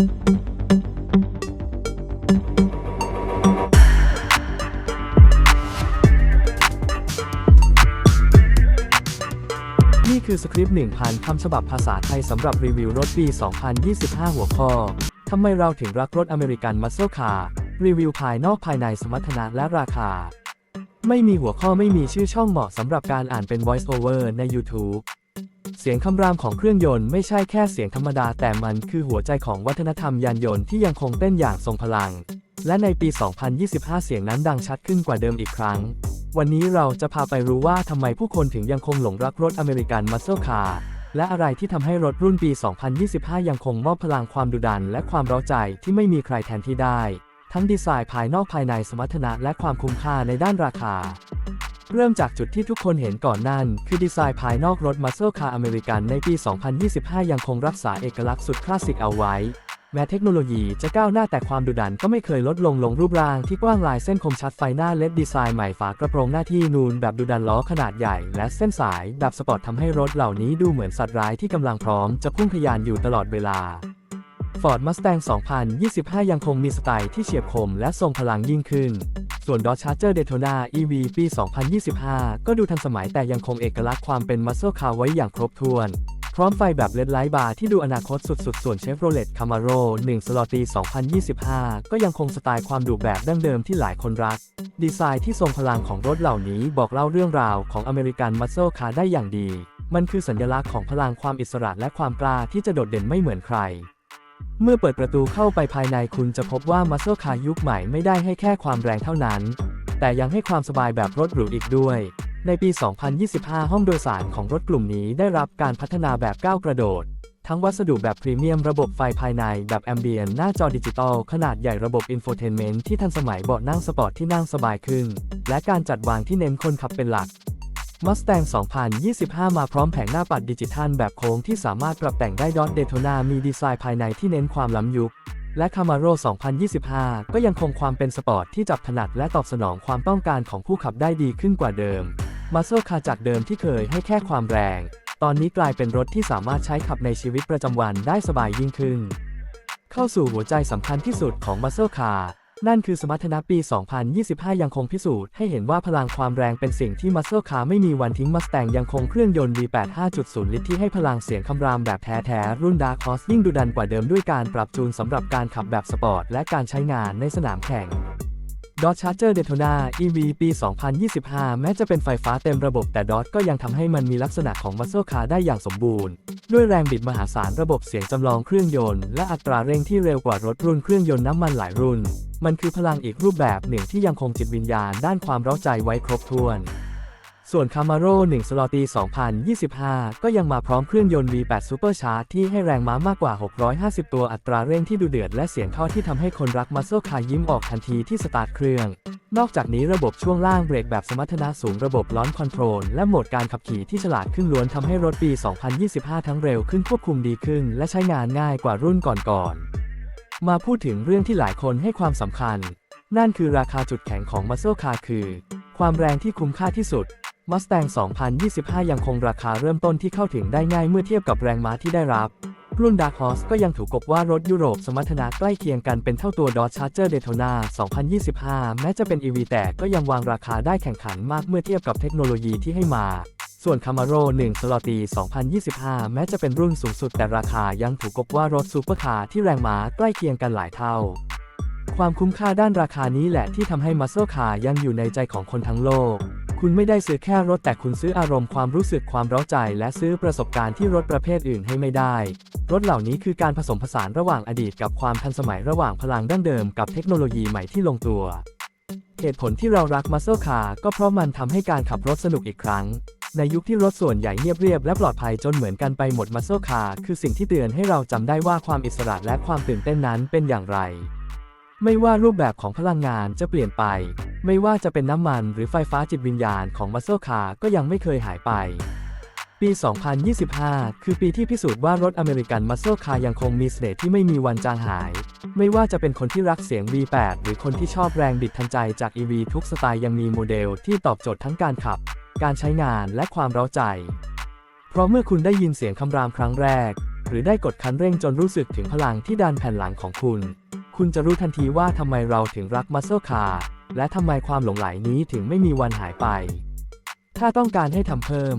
นี่คือสคริปต์1,000คำฉบับภาษาไทยสำหรับรีวิวรถปี 2025 หัวข้อ ทำไมเราถึงรักรถอเมริกันมัสเซลคาร์รีวิวภายนอกภายในสมรรถนะและราคา ไม่มีหัวข้อไม่มีชื่อช่องเหมาะสำหรับการอ่านเป็น voice over ใน YouTube เสียงคำรามของเครื่องยนต์ไม่ใช่แค่เสียงธรรมดาแต่มันคือหัวใจของวัฒนธรรมยานยนต์ที่ยังคงเต้นอย่างทรงพลัง และในปี 2025 เสียงนั้นดังชัดขึ้นกว่าเดิมอีกครั้ง วันนี้เราจะพาไปรู้ว่าทำไมผู้คนถึงยังคงหลงรักรถอเมริกันมัสเซลคาร์และอะไรที่ทำให้รถรุ่นปี 2025 ยังคงมอบพลังความดุดัน และความเร้าใจที่ไม่มีใครแทนที่ได้ ทั้งดีไซน์ภายนอกภายในสมรรถนะและความคุ้มค่าในด้านราคา เริ่มจากจุดที่ทุกคนเห็นก่อนนั่น คือดีไซน์ภายนอกรถมัสเซลคาร์อเมริกันในปี 2025 ยังคงรักษาเอกลักษณ์สุดคลาสสิกเอาไว้ แม้เทคโนโลยีจะก้าวหน้าแต่ความดุดันก็ไม่เคยลดลงลงรูปร่างที่กว้างลายเส้นคมชัดไฟหน้าเลดดีไซน์ใหม่ฝากระโปรงหน้าที่นูนแบบดุดันล้อขนาดใหญ่ และเส้นสายแบบสปอร์ตทำให้รถเหล่านี้ดูเหมือนสัตว์ร้ายที่กำลังพร้อมจะพุ่งทะยานอยู่ตลอดเวลา Ford Mustang 2025 ยังคงมีสไตล์ที่เฉียบคมและทรงพลังยิ่งขึ้น ส่วน Dodge Charger Daytona EV ปี 2025 ก็ดูทันสมัยแต่ยังคงเอกลักษณ์ความเป็น Muscle Car ไว้อย่างครบถ้วน พร้อมไฟแบบ LED Light Bar ที่ดูอนาคตสุดๆ ส่วน Chevrolet Camaro 1 Slot ปี2025 ก็ยังคงสไตล์ความดุแบบดั้งเดิมที่หลายคนรัก ดีไซน์ที่ทรงพลังของรถเหล่านี้บอกเล่าเรื่องราวของอเมริกัน Muscle Car ได้อย่างดี มันคือสัญลักษณ์ของพลังความอิสระและความกล้าที่จะโดดเด่นไม่เหมือนใคร เมื่อเปิดประตูเข้าไปภายในคุณจะพบว่า Muscle Car ยุคใหม่ไม่ได้ให้แค่ความแรงเท่านั้น แต่ยังให้ความสบายแบบรถหรูอีกด้วย ในปี 2025 ห้องโดยสารของรถกลุ่มนี้ได้รับการพัฒนาแบบก้าวกระโดด ทั้งวัสดุแบบพรีเมียมระบบไฟภายในแบบแอมเบียนหน้าจอดิจิตอลขนาดใหญ่ระบบอินโฟเทนเมนต์ที่ทันสมัยเบาะนั่งสปอร์ตที่นั่งสบายขึ้น และการจัดวางที่เน้นคนขับเป็นหลัก Mustang 2025 มาพร้อมแผงหน้าปัดดิจิทัลแบบโค้งที่สามารถปรับแต่งได้ Dodge Daytona มีดีไซน์ภายในที่เน้นความล้ำยุค และ Camaro 2025 ก็ยังคงความเป็นสปอร์ตที่จับถนัดและตอบสนองความต้องการของผู้ขับได้ดีขึ้นกว่าเดิม Muscle Car จากเดิมที่เคยให้แค่ความแรง ตอนนี้กลายเป็นรถที่สามารถใช้ขับในชีวิตประจำวันได้สบายยิ่งขึ้น เข้าสู่หัวใจสำคัญที่สุดของ Muscle Car นั่นคือสมรรถนะปี 2025 ยังคงพิสูจน์ให้เห็นว่าพลังความแรงเป็นสิ่งที่ Muscle Car ไม่มีวันทิ้ง Mustang ยังคงเครื่องยนต์ V8 5.0 ลิตรที่ให้พลังเสียงคำรามแบบแท้ๆ รุ่น Dark Horse ยิ่งดุดันกว่าเดิมด้วยการปรับจูนสำหรับการขับแบบสปอร์ตและการใช้งานในสนามแข่ง Dodge Charger Daytona EV ปี 2025 แม้จะเป็นไฟฟ้าเต็มระบบแต่ Dodge ก็ยังทำให้มันมีลักษณะของ Muscle Car ได้อย่างสมบูรณ์ ด้วยแรงบิดมหาศาลระบบเสียงจำลองเครื่องยนต์ และอัตราเร่งที่เร็วกว่ารถรุ่นเครื่องยนต์น้ำมันหลายรุ่น มันคือพลังอีกรูปแบบหนึ่งที่ยังคงจิตวิญญาณด้านความเร้าใจไว้ครบถ้วน ส่วน Camaro 1สลอตี2025 ก็ยังมาพร้อมเครื่องยนต์ V8 Supercharge ที่ให้แรงม้ามากกว่า 650 ตัวอัตราเร่งที่ดูเดือดและเสียงท่อที่ทำให้คนรัก Muscle Car ยิ้มออกทันทีที่สตาร์ทเครื่อง นอกจากนี้ระบบช่วงล่างเบรกแบบสมรรถนะสูงระบบล้อนคอนโทรลและโหมดการขับขี่ที่ฉลาดขึ้นล้วนทำให้รถปี 2025 ทั้งเร็วขึ้นควบคุมดีขึ้น และใช้งานง่ายกว่ารุ่นก่อนๆ มาพูดถึงเรื่องที่หลายคนให้ความสำคัญ นั่นคือราคาจุดแข็งของ Muscle Car คือ ความแรงที่คุ้มค่าที่สุด Mustang 2025 ยังคงราคาเริ่มต้นที่เข้าถึงได้ง่ายเมื่อเทียบกับแรงม้าที่ได้รับ รุ่น Dark Horse ก็ยังถูกกบว่ารถยุโรปสมรรถนะใกล้เคียงกันเป็นเท่าตัว Dodge Charger Daytona 2025 แม้จะเป็น EV แต่ก็ยังวางราคาได้แข่งขันมากเมื่อเทียบกับเทคโนโลยีที่ให้มา ส่วน Camaro 1 สลอตี 2025 แม้จะเป็นรุ่นสูงสุดแต่ราคายังถูกกบว่ารถซูเปอร์คาร์ที่แรงม้าใกล้เคียงกันหลายเท่า ความคุ้มค่าด้านราคานี้แหละที่ทำให้ Muscle Car ยังอยู่ในใจของคนทั้งโลก คุณไม่ได้ซื้อแค่รถแต่คุณซื้ออารมณ์ความรู้สึกความร้าใจ และซื้อประสบการณ์ที่รถประเภทอื่นให้ไม่ได้ รถเหล่านี้คือการผสมผสานระหว่างอดีตกับความทันสมัยระหว่างพลังดั้งเดิมกับเทคโนโลยีใหม่ที่ลงตัว เหตุผลที่เรารัก Muscle Car ก็เพราะมันทำให้การขับรถสนุกอีกครั้ง ในยุคที่รถส่วนใหญ่เงียบเรียบและปลอดภัยจนเหมือนกันไปหมด Muscle Car คือสิ่งที่เตือนให้เราจำได้ว่าความอิสระและความตื่นเต้นนั้นเป็นอย่างไร ไม่ว่ารูปแบบของพลังงานจะเปลี่ยนไป ไม่ว่าจะเป็นน้ำมันหรือไฟฟ้าจิตวิญญาณของ Muscle Car ก็ยังไม่เคยหายไป ปี 2025 คือปีที่พิสูจน์ว่ารถอเมริกัน Muscle Car ยังคงมีเสน่ห์ที่ไม่มีวันจางหาย ไม่ว่าจะเป็นคนที่รักเสียง V8 หรือคนที่ชอบแรงบิดทันใจจาก EV ทุกสไตล์ยังมีโมเดลที่ตอบโจทย์ทั้งการขับ การใช้งานและความเร้าใจ เพราะเมื่อคุณได้ยินเสียงคำรามครั้งแรก หรือได้กดคันเร่งจนรู้สึกถึงพลังที่ดันแผ่นหลังของคุณ คุณจะรู้ทันทีว่าทำไมเราถึงรักมัสเซ e คาร์และทำไมความหลงไหลนี้ถึงไม่มีวันหายไป ถ้าต้องการให้ทำเพิ่ม